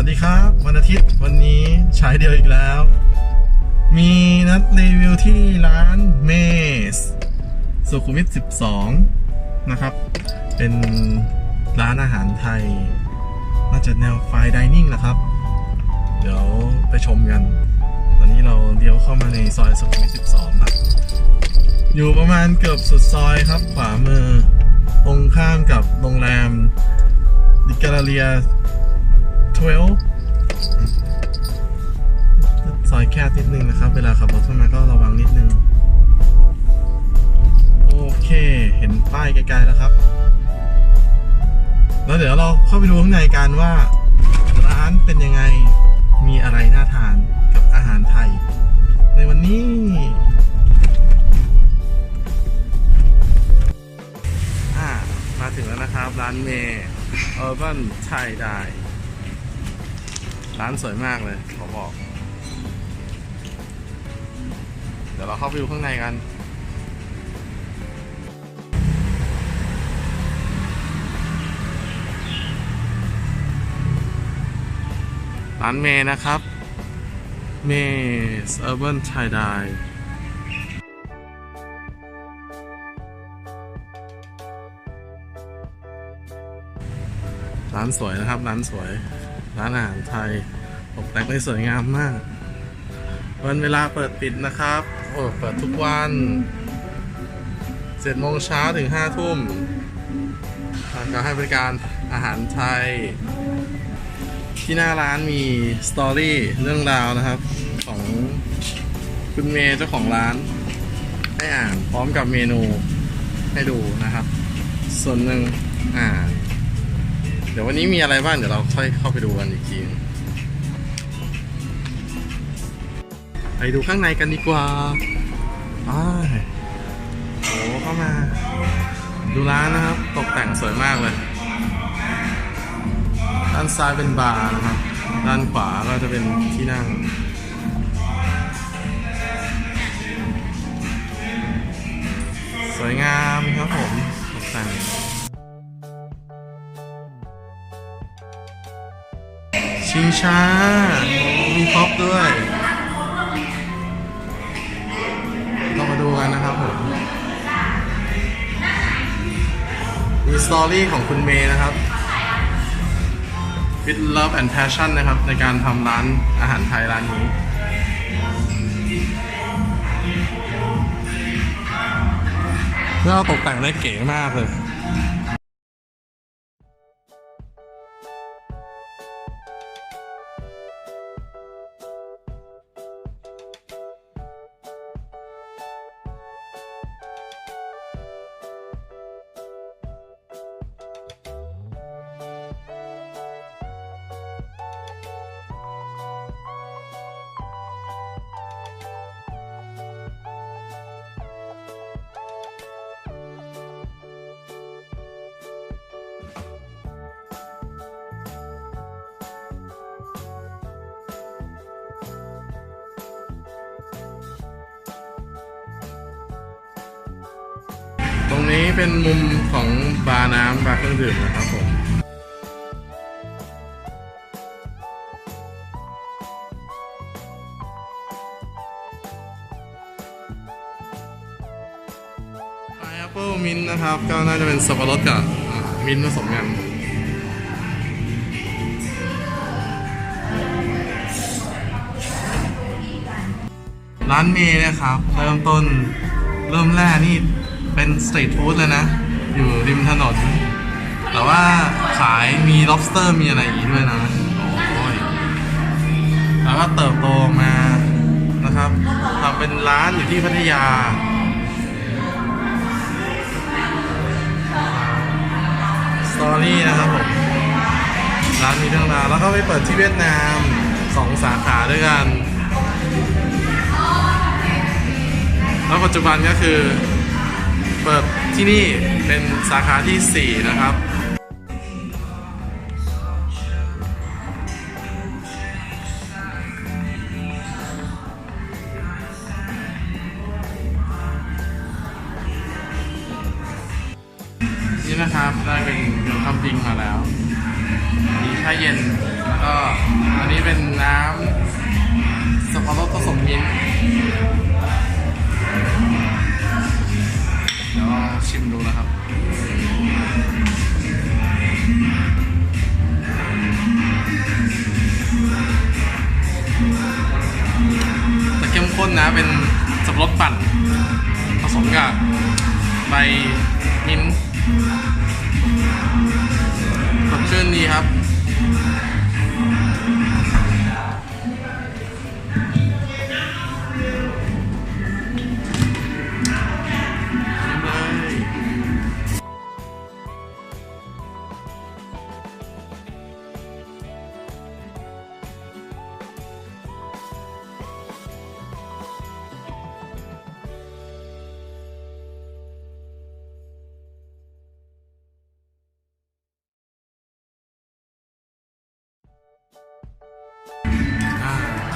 วัสดีครับ วันอาทิตย์วันนี้ฉายเดียวอีกแล้ว มีนัดรีวิวที่ร้านเมสสุขุมวิท 12 นะครับ เป็นร้านอาหารไทย น่าจะแนวไฟดิเนิ่งนะครับ เดี๋ยวไปชมกัน ตอนนี้เราเลี้ยวเข้ามาในซอยสุขุมวิท 12ครับอยู่ประมาณเกือบสุดซอยครับ ขวามือ ตรงข้ามกับโรงแรมดิกาเรีย 12 ซอยแคบนิดนึงนะครับ เวลาขับรถเข้ามาก็ระวังนิดนึง โอเค เห็นป้ายไกลๆแล้วครับ แล้วเดี๋ยวเราเข้าไปดูข้างในกันว่า ร้านเป็นยังไง มีอะไรน่าทานกับอาหารไทย ในวันนี้มาถึงแล้วนะครับ ร้านเมย์เออร์บันไทยได้ ร้านสวยมากเลยขอบอก เดี๋ยวเราเข้าไปดูข้างในกัน ร้านเมย์นะครับ เมย์เออร์เบิร์นไทยไดร้านสวยนะครับ ร้านสวย ร้านอาหารไทยตกแต่งได้สวยงามมาก วันเวลาเปิดปิดนะครับโอ้เปิดทุกวันเจ็ดโมงเช้าถึงห้าทุ่มก็ให้บริการอาหารไทย ที่หน้าร้านมีสตอรี่เรื่องราวนะครับ ของคุณเมย์เจ้าของร้าน ให้อ่านพร้อมกับเมนูให้ดูนะครับ ส่วนหนึ่งอ่าเดี๋ยววันนี้มีอะไรบ้างเดี๋ยวเราค่อยเข้าไปดูกันอีกทีไปดูข้างในกันดีกว่าอ้าโอ้เข้ามา ดูร้านนะครับ ตกแต่งสวยมากเลย ด้านซ้ายเป็นบาร์นะครับ ด้านขวาก็จะเป็นที่นั่งสวยงามครับผมตกแต่ง ชิงช้ามีพ็อปด้วยเรามาดูกันนะครับผมมีสตอรี่ของคุณเมย์นะครับ with love and passion นะครับ ในการทำร้านอาหารไทยร้านนี้เพื่อตกแต่งได้เก๋มากเลย เป็นมุมของบาร์น้ำบาร์เครื่องดื่มนะครับผม p ายแอปเปิลมินนะครับ ก็น่าจะเป็นสับปะรดกับมินผสมกันร้านเมย์นะครับเริ่มต้นเริ่มแรกนี่ เป็นสตรีทฟู้ดเลยนะ อยู่ริมถนน แต่ว่าขายมี lobster มีอะไรอย่างนี้ด้วยนะ โอ้ย แล้วก็เติบโตมานะครับทำเป็นร้านอยู่ที่พัทยาสตอรี่นะครับผมร้านมีเรื่องราวแล้วก็ไปเปิดที่เวียดนามสองสาขาด้วยกัน แล้วปัจจุบันก็คือ เปิดที่นี่เป็นสาขาที่ 4 นะครับนี่นะครับได้เป็นเวลคัมดิงมาแล้วมีชาเย็นแล้วก็อันนี้เป็นน้ำสับปะรดผสมมิ้น ชิมดูนะครับแต่เข้มข้นนะเป็นสับปะรดปั่น ผสมกับใบมิ้นต์สดชื่นดีครับ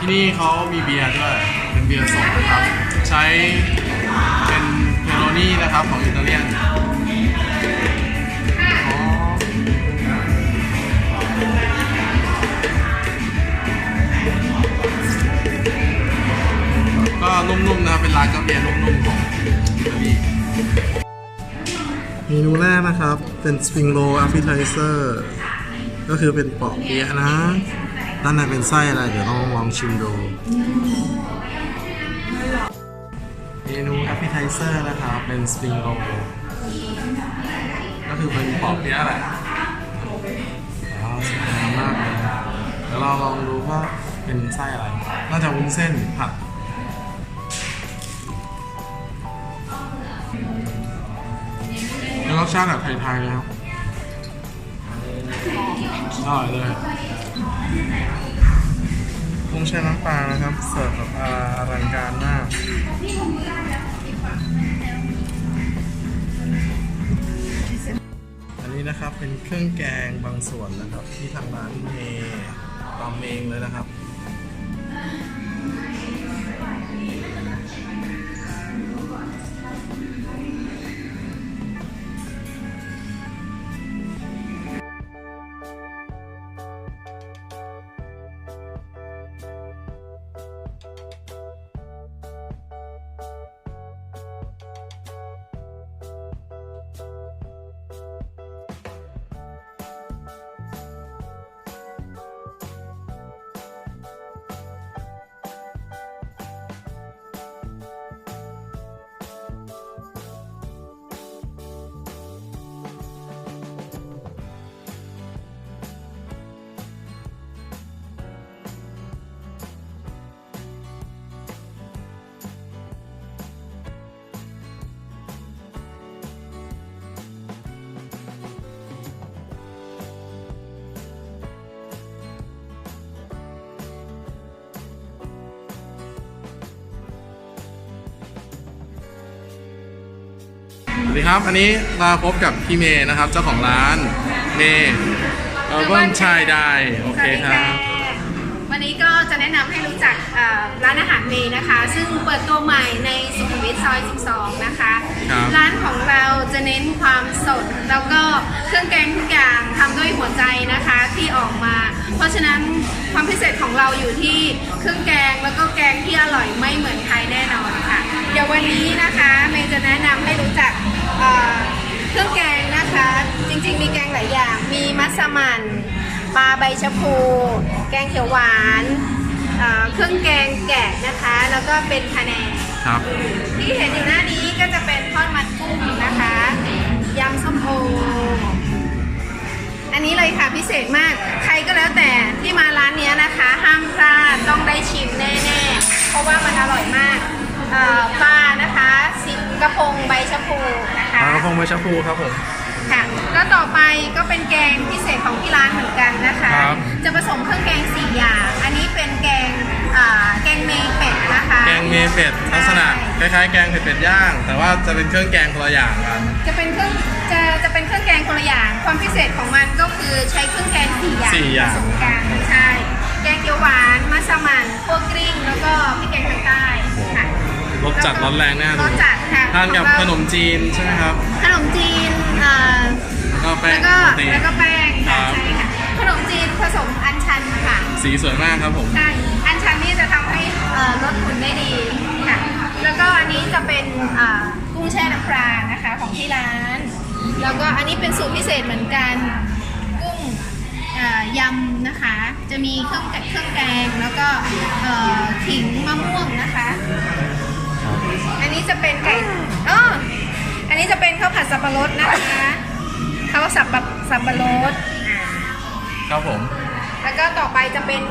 ที่นี่เขามีเบียร์ด้วย เป็นเบียร์สดนะครับ ใช้เป็นเพโรนี่นะครับของอิตาเลียนก็นุ่มๆนะครับเป็นร้านกาแฟนุ่มๆของอิตาลีเมนูแรกนะครับ เป็นสปริงโร l อ p เ t i z e r ก็คือเป็นปอกเปี๊ยะนะ ด้านในเป็นไส้อะไร เดี๋ยวลองลองชิมดูเมนู a p p e t i z e r นะครับเป็นสปริงโรก็คือเป็นปอกเปี๊ยะแหละว้าวสวยงามมากเลยเดี๋ยวเราลองดูว่าเป็นไส้อะไร น่าจะวุ้นเส้นผัดแล้วรสชาติแบบไทยๆนะครับอร่อยเลย กุ้งแช่น้ำปลานะครับ เสิร์ฟแบบอลังการมากอันนี้นะครับเป็นเครื่องแกงบางส่วนนะครับ ที่ทางร้านเมย์ตำเองเลยนะครับ วัสดีครับ อันนี้มาพบกับพี่เมย์นะครับ เจ้าของร้านเมย์เออร์เบิร์นชายไดโอเคครับวันนี้ก็จะ แนะนำให้รู้จักเอ่อร้านอาหารเมย์นะคะ ซึ่งเปิดตัวใหม่ในสุขุมวิทซอย 12 นะคะ ครับ ร้านของเราจะเน้นความสด แล้วก็เครื่องแกงทุกอย่างทำด้วยหัวใจนะคะที่ออกมา เพราะฉะนั้นความพิเศษของเราอยู่ที่เครื่องแกงแล้วก็แกงที่อร่อยไม่เหมือนใครแน่นอนค่ะ เดี๋ยววันนี้นะคะเมย์จะแนะนำให้รู้จักเอ่อเครื่องแกงนะคะ จริงๆมีแกงหลายอย่าง มีมัสมั่น ปลาใบชะพู แกงเขียวหวานเอ่อเครื่องแกงแกะนะคะ แล้วก็เป็นคะแนนครับ ที่เห็นอยู่หน้านี้ก็จะเป็นทอดมันกุ้งนะคะยำส้มโออันนี้เลยค่ะพิเศษมาก ใครก็แล้วแต่ที่มาร้านเนี้ยนะคะ ห้ามพลาดต้องได้ชิมแน่ๆ เพราะว่ามันอร่อยมากเอ่อปลานะคะสิกระพงใบชะพูนะคะ ปลากระพงใบชะพูครับผม ค่ะ แล้วต่อไปก็เป็นแกงพิเศษของที่ร้านเหมือนกันนะคะ ครับ จะผสมเครื่องแกงสี่อย่าง อันนี้เป็นแกงอ่าแกงเมย์เป็ดนะคะ แกงเมเป็ดลักษณะคล้ายๆ แกงเผ็ดเป็ดย่าง แต่ว่าจะเป็นเครื่องแกงคนละอย่างกันจะเป็นเครื่องจะจะเป็นเครื่องแกงคนละอย่าง ความพิเศษของมันก็คือใช้เครื่องแกงสี่อย่างสี่อย่างผสมกันใช่ แกงเขียวหวานมัสมั่นคั่วกลิ้ง แล้วก็พริกแกงทางใต้ค่ะรสจัดร้อนแรงแน่รดูสจัดค่ะทานกับของขเรานมจีนใช่ไหมครับ ขนมจีนเอ่อแล้วก็แป้งแล้วก็โรตีแล้วก็แป้งค่ะครับใช่ค่ะขนสีสวยมากครับผม ใช่อันชันนี่จะทำให้เอ่อลดหุ่นได้ดีค่ะ แล้วก็อันนี้จะเป็นอ่ากุ้งแช่น้ำปลานะคะของที่ร้าน แล้วก็อันนี้เป็นสูตรพิเศษเหมือนกัน กุ้งอ่ายำนะคะ จะมีเครื่องแกเครื่องแกงแล้วก็เอ่อขิงมะม่วงนะคะ อันนี้จะเป็นไก่อ๋อ อันนี้จะเป็นข้าวผัดสับปะรดนะคะข้าวสับปะสับปะรดอ่าครับผม แล้วก็ต่อไปจะเป็น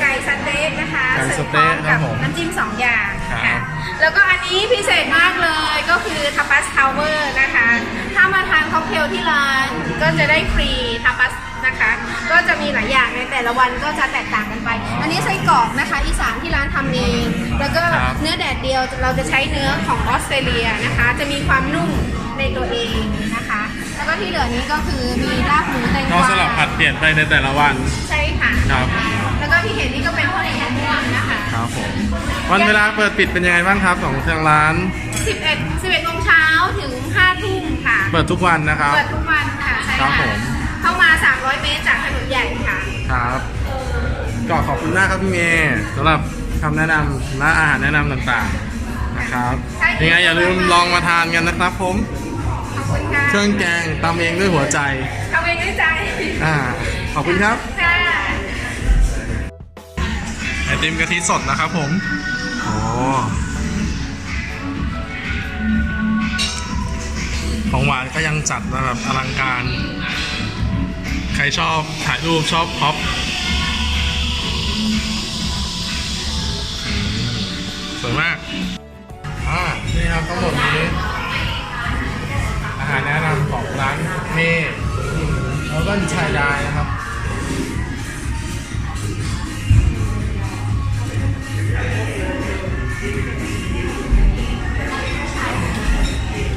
ไก่สเต๊กนะคะไก่สเสิร์ฟเต๊พร้อกมครักับบผมน้ำจิ้มสองอย่างครัค่ะบ แล้วก็อันนี้พิเศษมากเลยก็คือทาปัสทาวเวอร์นะคะ ถ้ามาทานค็อกเทลที่ร้านก็จะได้ฟรีทาปัส นะคะ ก็จะมีหลายอย่างในแต่ละวันก็จะแตกต่างกันไป อันนี้ไส้กรอกนะคะอีสานที่ร้านทำเอง แล้วก็ครับเนื้อแดดเดียวเราจะใช้เนื้อของออสเตรเลียนะคะ จะมีความนุ่มในตัวเองนะคะ แล้วก็ที่เหลือนี้ก็คือมีลาบหมูแตงกก็วา สลับผัดเปลี่ยนไปในแต่ละวัน ใช่ค่ะ ครับ แล้วก็ที่เห็นนี่ก็เป็นข้าวเหนียวมะม่วงนะคะ ครับผมวันเวลาเปิดปิดเป็นยังไงบ้างครับของทางร้าน 11 11โมงเช้าถึง5ทุ่มค่ะ เปิดทุกวันนะครับ เปิดทุกวันค่ะ ใช่ครับผค่ะม เข้ามา 300 เมตรจากถนนใหญ่ค่ะ ครับก็ขอบคุณมากครับพี่เมย์สำหรับคำแนะนำและอาหารแนะนำต่างๆนะครับใช่ยังไงอย่าลืมลองมาทานกันนะครับผมขอบคุณค่ะเครื่องแกงตำเองด้วยหัวใจทำเองด้วยใจอ่าขอบคุณครับค่ะไอติมกะทิสดนะครับผมโอ้ของหวานก็ยังจัดมาแบบอลังการ ใครชอบถ่ายรูปชอบพ็อปสวยมากอ่านี่ครับทั้งหมดนี้ อาหารแนะนำของร้านเมย์แล้วก็ชายดายนะครับ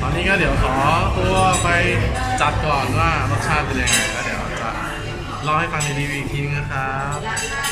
ตอนนี้ก็เดี๋ยวขอตัวไปจัดก่อนว่ารสชาติเป็นยังไง เล่าให้ฟังในรีวิวอีกทีนึงนะครับ